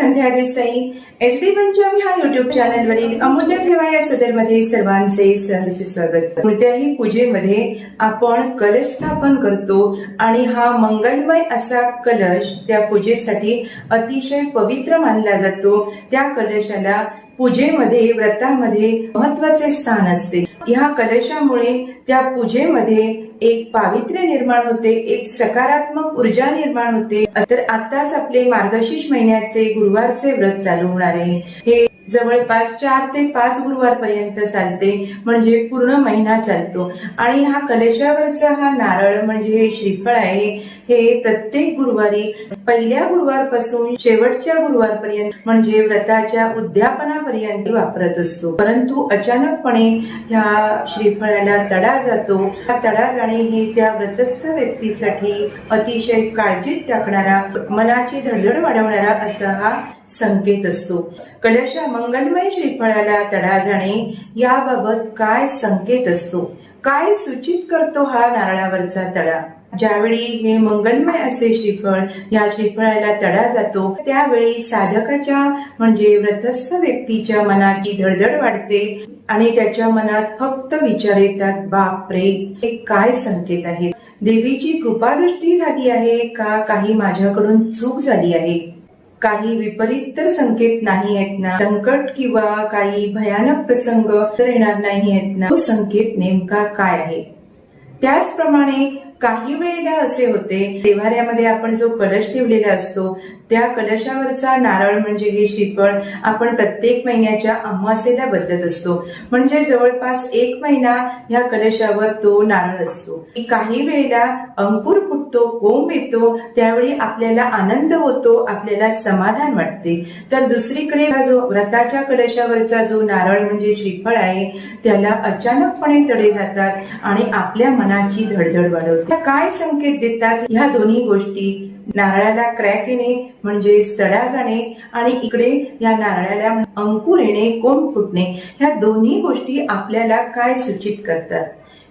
संध्या Desai. H D Panchami हा YouTube चॅनलवरील अमूल्य ठेवा या सदरमध्ये सर्वांचे सहर्ष स्वागत. कोणत्याही पूजेमध्ये आपण कलश स्थापन करतो आणि हा मंगलमय असा कलश त्या पूजेसाठी अतिशय पवित्र मानला जातो. त्या कलशाला पूजेमध्ये व्रतामध्ये महत्त्वाचे स्थान असते. ह्या कलशामुळे त्या पूजेमध्ये एक पावित्र्य निर्माण होते एक सकारात्मक ऊर्जा निर्माण होते. तर आताच आपले मार्गशीर्ष महिन्याचे गुरुवारचे व्रत चालू होणार आहे. हे जवळपास चार ते पाच गुरुवार पर्यंत चालते म्हणजे पूर्ण महिना चालतो. आणि हा कलशावरचा हा नारळ म्हणजे हे श्रीफळ आहे हे प्रत्येक गुरुवारी पहिल्या गुरुवारपासून शेवटच्या गुरुवारपर्यंत म्हणजे व्रताच्या उद्यापनापर्यंत वापरत असतो. परंतु अचानकपणे ह्या श्रीफळाला तडा जातो. हा तडा जाणे हे त्या व्रतस्थ व्यक्तीसाठी अतिशय काळजीत टाकणारा मनाची धडधड वाढवणारा असा हा संकेत असतो. कलशा मंगलमय श्रीफळाला तडा जाणे याबाबत काय संकेत असतो? काय सूचित करतो हा नारळावरचा तडा? ज्यावेळी हे मंगलमय असे श्रीफळ या श्रीफळाला तडा जातो त्यावेळी साधकाच्या म्हणजे व्रतस्थ व्यक्तीच्या मनाची धडधड वाढते आणि त्याच्या मनात फक्त विचार येतात बापरे हे काय संकेत आहे? देवीची कृपादृष्टी झाली आहे का? काही माझ्याकडून चूक झाली आहे. काही विपरीत तर संकेत नाही आहेत ना. संकट किंवा काही भयानक प्रसंग तर येणार नाही आहेत ना. तो संकेत नेमका काय आहे? त्याचप्रमाणे काही वेळेला असे होते देवाऱ्यामध्ये आपण जो कलश ठेवलेला असतो त्या कलशावरचा नारळ म्हणजे हे श्रीफळ आपण प्रत्येक महिन्याच्या अमावास्येला बदलत असतो. म्हणजे जवळपास एक महिना या कलशावर तो नारळ असतो. काही वेळेला अंकुर फुटतो कोंब येतो त्यावेळी आपल्याला आनंद होतो आपल्याला समाधान वाटते. तर दुसरीकडे जो व्रताच्या कलशावरचा जो नारळ म्हणजे श्रीफळ आहे त्याला अचानकपणे तडे जातात आणि आपल्या मनाची धडधड वाढवते. काय संकेत देतात ह्या दोन्ही गोष्टी? नारळाला क्रॅक येणे म्हणजे तडा जाणे आणि इकडे या नारळाला अंकुर येणे कोंब फुटणे ह्या दोन्ही गोष्टी आपल्याला काय सूचित करतात?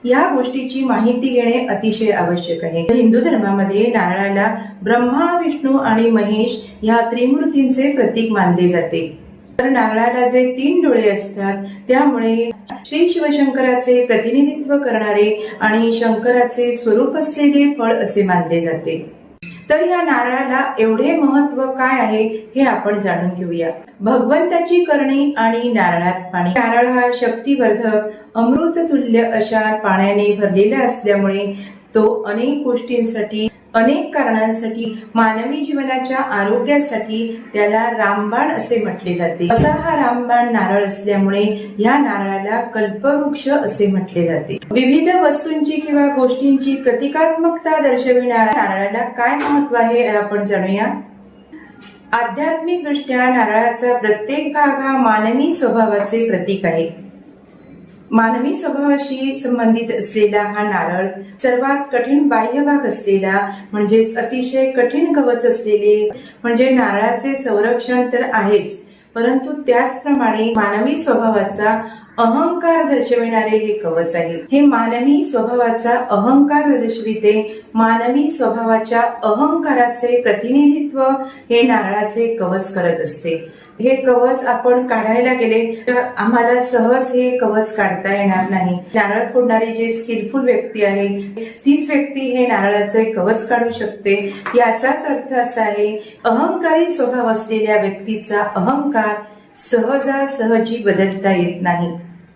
या गोष्टीची माहिती घेणे अतिशय आवश्यक आहे. हिंदू धर्मामध्ये नारळाला ब्रह्मा विष्णू आणि महेश या त्रिमूर्तींचे प्रतीक मानले जाते. तर नारळाला जे तीन डोळे असतात त्यामुळे श्री शिवशंकराचे प्रतिनिधित्व करणारे आणि शंकराचे स्वरूप असलेले फळ असे मानले जाते. तर या नारळाला एवढे महत्त्व काय आहे हे आपण जाणून घेऊया. भगवंताची करणी आणि नारळात पाणी. नारळ हा शक्तिवर्धक अमृततुल्य अशा पाण्याने भरलेला असल्यामुळे तो अनेक गोष्टींसाठी अनेक कारणांसाठी मानवी जीवनाच्या आरोग्यासाठी त्याला रामबाण असे म्हटले जाते. असा हा रामबाण नारळ असल्यामुळे या नारळाला कल्पवृक्ष असे म्हटले जाते. विविध वस्तूंची किंवा गोष्टींची प्रतिकात्मकता दर्शविणाऱ्या नारळाला काय महत्त्व आहे आपण जाणूया. आध्यात्मिक दृष्ट्या नारळाचा प्रत्येक भाग हा मानवी स्वभावाचे प्रतीक आहे. मानवी स्वभावाशी संबंधित असलेला हा नारळ सर्वात कठीण बाह्य भाग असलेला म्हणजेच अतिशय कठीण कवच असलेले म्हणजे नारळाचे संरक्षण तर आहेच परंतु त्याचप्रमाणे मानवी स्वभावाचा अहंकार दर्शविणारे हे कवच आहे. हे मानवी स्वभावाचा अहंकार दर्शविते. मानवी स्वभावाच्या अहंकाराचे प्रतिनिधित्व हे नारळाचे कवच करत असते. हे कवच आपण काढायला गेले तर आम्हाला सहज हे कवच काढता येणार नाही. नारळ फोडणारी जे स्किलफुल व्यक्ती आहे तीच व्यक्ती हे नारळाचे कवच काढू शकते. याचाच अर्थ असा आहे अहंकारी स्वभाव असलेल्या व्यक्तीचा अहंकार सहजासहजी बदलता येत नाही.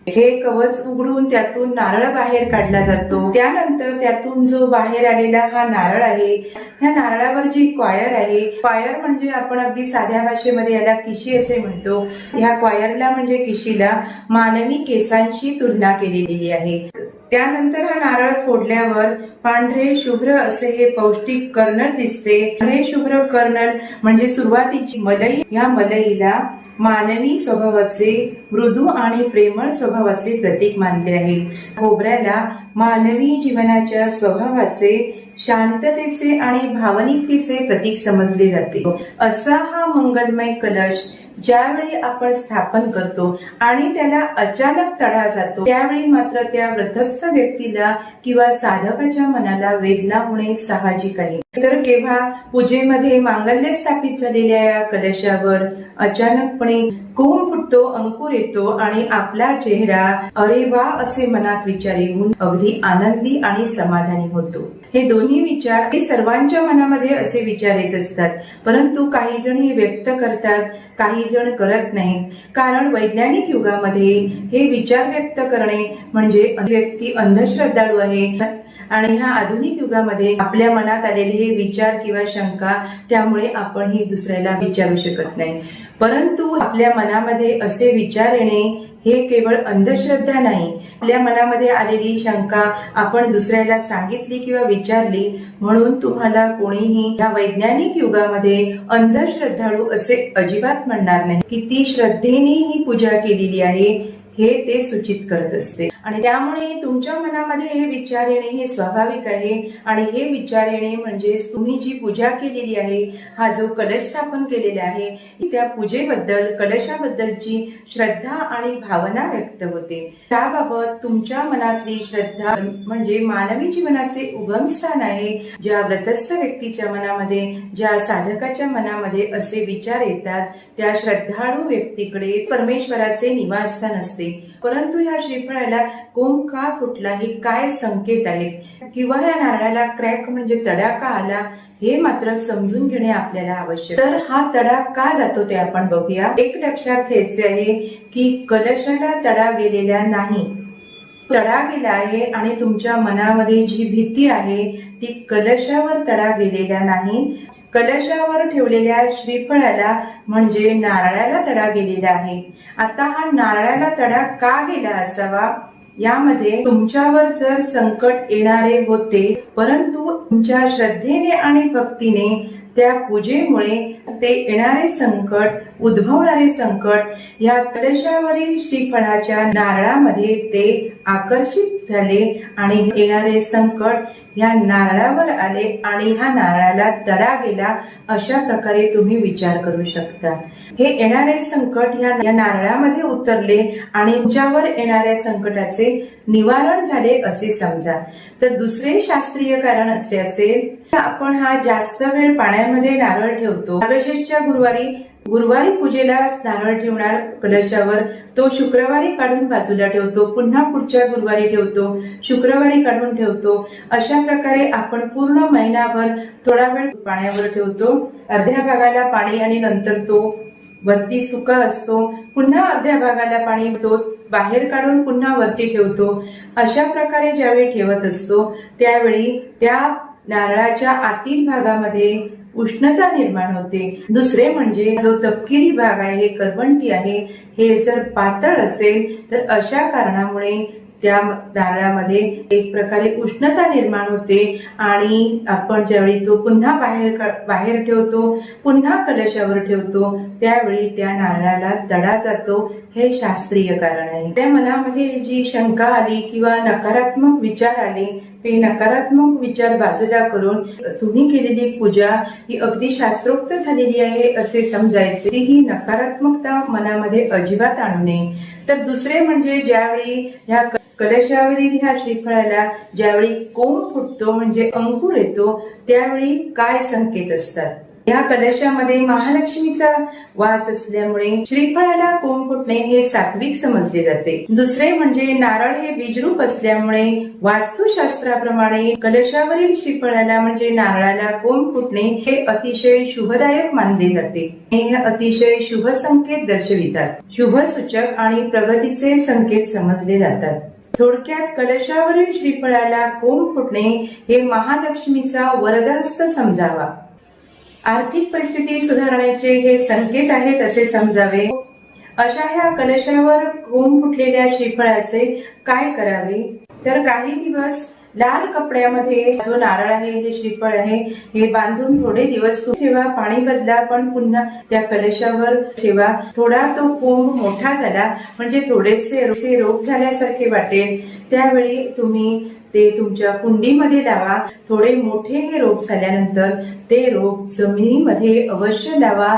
हे कवच उघडून त्यातून नारळ बाहेर काढला जातो. त्यानंतर त्यातून जो बाहेर आलेला हा नारळ आहे ह्या नारळावर जी क्वायर आहे क्वायर म्हणजे आपण अगदी साध्या भाषेमध्ये याला किशी असे म्हणतो. ह्या क्वायरला म्हणजे किशीला मानवी केसांशी तुलना केलेली आहे. त्यानंतर हा नारळ फोडल्यावर पांढरे शुभ्र असे हे पौष्टिक कर्नल दिसते. पांढरे शुभ्र कर्नल म्हणजे सुरुवातीची मलई. या मलईला मानवी स्वभावाचे मृदू आणि प्रेमळ स्वभावाचे प्रतीक मानले आहे. खोबऱ्याला मानवी जीवनाच्या स्वभावाचे शांततेचे आणि भावनिकतेचे प्रतीक समजले जाते. असा हा मंगलमय कलश ज्यावेळी आपण स्थापन करतो आणि त्याला अचानक तडा जातो त्यावेळी मात्र त्या वृद्धस्थ व्यक्तीला किंवा साधकाच्या मनाला वेदना होणे साहजिक आहे. तर केव्हा पूजेमध्ये मांगल्य स्थापित झालेल्या या कलशावर अचानकपणे कोंब फुटतो अंकुर येतो आणि आपला चेहरा अरे वा असे मनात विचार येऊन अगदी आनंदी आणि समाधानी होतो. हे दोन्ही विचार हे सर्वांच्या मनामध्ये असे विचार येत असतात. परंतु काही जण हे व्यक्त करतात काही जण करत नाहीत. कारण वैज्ञानिक युगामध्ये हे विचार व्यक्त करणे म्हणजे व्यक्ती अंधश्रद्धाळू आहे. आणि ह्या आधुनिक युगामध्ये आपल्या मनात आलेले हे विचार किंवा शंका त्यामुळे आपण ही दुसऱ्याला विचारू शकत नाही. परंतु आपल्या मनामध्ये असे विचार येणे हे केवळ अंधश्रद्धा नाही. आपल्या मनामध्ये आलेली शंका आपण दुसऱ्याला सांगितली किंवा विचारली म्हणून तुम्हाला कोणीही या वैज्ञानिक युगामध्ये अंधश्रद्धाळू असे अजिबात म्हणणार नाही. किती श्रद्धेने ही पूजा केलेली आहे हे ते सूचित करत असते. आणि त्यामुळे तुमच्या मनामध्ये हे विचार येणे हे स्वाभाविक आहे. आणि हे विचार येणे म्हणजे तुम्ही जी पूजा केलेली आहे हा जो कलश स्थापन केलेला आहे त्या पूजेबद्दल कलशाबद्दलची श्रद्धा आणि भावना व्यक्त होते. त्याबाबत तुमच्या मनातली श्रद्धा म्हणजे मानवी जीवनाचे उगमस्थान आहे. ज्या व्रतस्थ व्यक्तीच्या मनामध्ये ज्या साधकाच्या मनामध्ये असे विचार येतात त्या श्रद्धाळू व्यक्तीकडे परमेश्वराचे निवासस्थान असते. परंतु या श्रीफळाला कोंब का फुटला हे काय संकेत आहेत? किंवा या नारळाला क्रॅक म्हणजे तडा का आला हे मात्र समजून घेणे आपल्याला आवश्यक. तर हा तडा का जातो ते आपण बघूया. एक लक्षात घ्यायचे आहे की कलशाला तडा गेलेला नाही. तडा गेला आहे आणि तुमच्या मनामध्ये जी भीती आहे ती कलशावर तडा गेलेला नाही. कलशावर ठेवलेल्या श्रीफळाला म्हणजे नारळाला तडा गेलेला आहे. आता हा नारळाला तडा का गेला असावा? यामध्ये तुमच्यावर जर संकट येणारे होते परंतु तुमच्या श्रद्धेने आणि भक्तीने त्या पूजेमुळे ते येणारे संकट उद्भवणारे संकट या कलशावरील श्रीफळाच्या नारळामध्ये ते आकर्षित झाले आणि येणारे संकट या नारळावर आले आणि हा नारळाला तडा गेला अशा प्रकारे तुम्ही विचार करू शकता. हे येणारे संकट या नारळामध्ये उतरले आणि तुमच्यावर येणाऱ्या संकटाचे निवारण झाले असे समजा. तर दुसरे शास्त्रीय कारण असे असेल आपण हा जास्त वेळ पाण्यामध्ये नारळ ठेवतो. नागशेषच्या गुरुवारी गुरुवारी पूजेला नारळ ठेवणार कलशावर. तो शुक्रवारी काढून बाजूला ठेवतो. पुन्हा पुढच्या गुरुवारी ठेवतो. शुक्रवारी काढून ठेवतो. अशा प्रकारे आपण पूर्ण महिनाभर थोडा वेळ पाण्यावर ठेवतो. अर्ध्या भागाला पाणी आणि नंतर तो वरती सुका असतो. पुन्हा अर्ध्या भागाला पाणी तो बाहेर काढून पुन्हा वरती ठेवतो. अशा प्रकारे ज्यावेळी ठेवत असतो त्यावेळी त्या नारळाच्या आतील भागामध्ये उष्णता निर्माण होते. दुसरे म्हणजे जो तपकिरी भाग आहे करवंटी आहे हे जर पातळ असेल तर अशा कारणामुळे त्या नारळामध्ये एक प्रकारे उष्णता निर्माण होते आणि आपण ज्यावेळी तो पुन्हा बाहेर बाहेर ठेवतो पुन्हा कलशावर ठेवतो त्यावेळी त्या नारळाला तडा जातो. हे शास्त्रीय कारण आहे. त्या मनामध्ये जी शंका आली किंवा नकारात्मक विचार आले ते नकारात्मक विचार बाजूला करून तुम्ही केलेली पूजा ही अगदी शास्त्रोक्त झालेली आहे असे समजायचे. ही नकारात्मकता मनामध्ये अजिबात आणू नये. तर दुसरे म्हणजे ज्यावेळी ह्या कलशावरील ह्या श्रीफळाला ज्यावेळी कोंब फुटतो म्हणजे अंकुर येतो त्यावेळी काय संकेत असतात? या कलशामध्ये महालक्ष्मीचा वास असल्यामुळे श्रीफळाला कोंब फुटणे हे सात्विक समजले जाते. दुसरे म्हणजे नारळ हे बीजरूप असल्यामुळे वास्तुशास्त्राप्रमाणे कलशावरील श्रीफळाला म्हणजे नारळाला कोंब फुटणे हे अतिशय शुभदायक मानले जाते. हे अतिशय शुभ संकेत दर्शवितात. शुभ सूचक आणि प्रगतीचे संकेत समजले जातात. थोडक्यात कलशावरील श्रीफळाला कोंब फुटणे हे महालक्ष्मीचा वरदहस्त समजावा. आर्थिक परिस्थिती सुधारण्याचे हे संकेत आहेत असे समजावे. अशा ह्या कलशावर कोंब फुटलेल्या श्रीफळाचे काय करावे? तर काही दिवस लाल कपड्यामध्ये जो नारळ आहे हे श्रीफळ आहे हे बांधून थोडे दिवस ठेवा पाणी बदला पण पुन्हा त्या कलशावर ठेवा. थोडा तो कोंब मोठा झाला म्हणजे थोडेसे रोग झाल्यासारखे वाटेल. त्यावेळी तुम्ही ते तुमच्या कुंडीमध्ये लावा. थोडे मोठे हे रोप झाल्यानंतर ते रोप जमिनीमध्ये अवश्य लावा.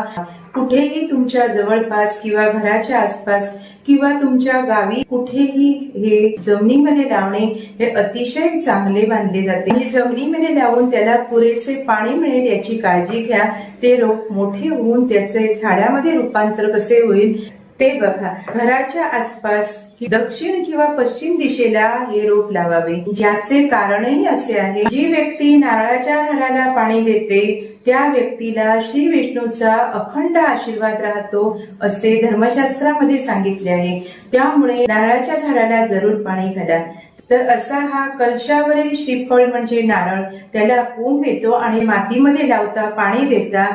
कुठेही तुमच्या जवळपास किंवा घराच्या आसपास किंवा तुमच्या गावी कुठेही हे जमिनीमध्ये लावणे हे अतिशय चांगले मानले जाते. म्हणजे जमिनीमध्ये लावून त्याला पुरेसे पाणी मिळेल याची काळजी घ्या. ते रोप मोठे होऊन त्याचे झाडामध्ये रूपांतर कसे होईल ते बघा. घराच्या आसपास दक्षिण किंवा पश्चिम दिशेला हे रोप लावावे. ज्याचे कारणही असे आहे जी व्यक्ती नारळाच्या झाडाला पाणी देते त्या व्यक्तीला श्री विष्णूचा अखंड आशीर्वाद राहतो असे धर्मशास्त्रामध्ये सांगितले आहे. त्यामुळे नारळाच्या झाडाला जरूर पाणी घाला. तर असा हा कलशावरील श्रीफळ म्हणजे नारळ. त्याला कोंब येतो आणि मातीमध्ये लावता पाणी देता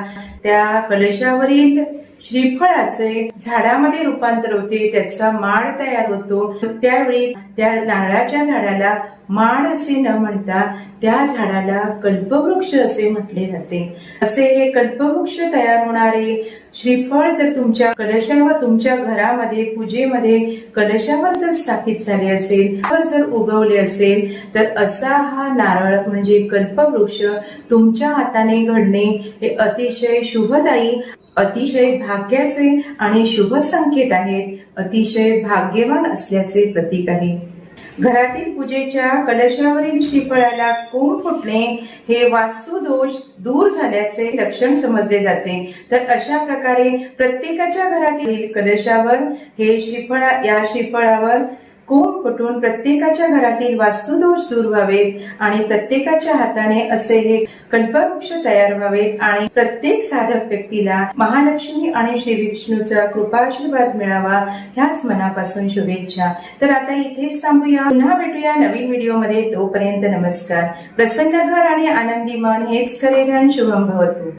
त्या कलशावरील श्रीफळाचे झाडामध्ये रूपांतर होते त्याचा माळ तयार होतो. त्यावेळी त्या नारळाच्या झाडाला माड असे न म्हणता त्या झाडाला कल्पवृक्ष असे म्हटले जाते. असे हे कल्पवृक्ष तयार होणारे श्रीफळ जर तुमच्या कलशावर तुमच्या घरामध्ये पूजेमध्ये कलशावर जर स्थापित झाले असेल तर जर उगवले असेल तर असा हा नारळ म्हणजे कल्पवृक्ष तुमच्या हाताने घडणे हे अतिशय शुभदायी अतिशय भाग्याचे आणि शुभ संकेत आहेत अतिशय भाग्यवान असल्याचे प्रतीक आहे. घरातील पूजेच्या कलशावरील श्रीफळाला कोण फुटणे हे वास्तुदोष दूर झाल्याचे लक्षण समजले जाते. तर अशा प्रकारे प्रत्येकाच्या घरातील कलशावर हे श्रीफळा या श्रीफळावर कोंब फुटून प्रत्येकाच्या घरातील वास्तुदोष दूर व्हावेत आणि प्रत्येकाच्या हाताने असे हे कल्पवृक्ष तयार व्हावेत आणि प्रत्येक साधक व्यक्तीला महालक्ष्मी आणि श्री विष्णूचा कृपाशीर्वाद मिळावा ह्याच मनापासून शुभेच्छा. तर आता इथेच थांबूया. पुन्हा भेटूया नवीन व्हिडिओमध्ये. तोपर्यंत नमस्कार. प्रसन्न घर आणि आनंदी मन हेच करेधन शुभम भवतु.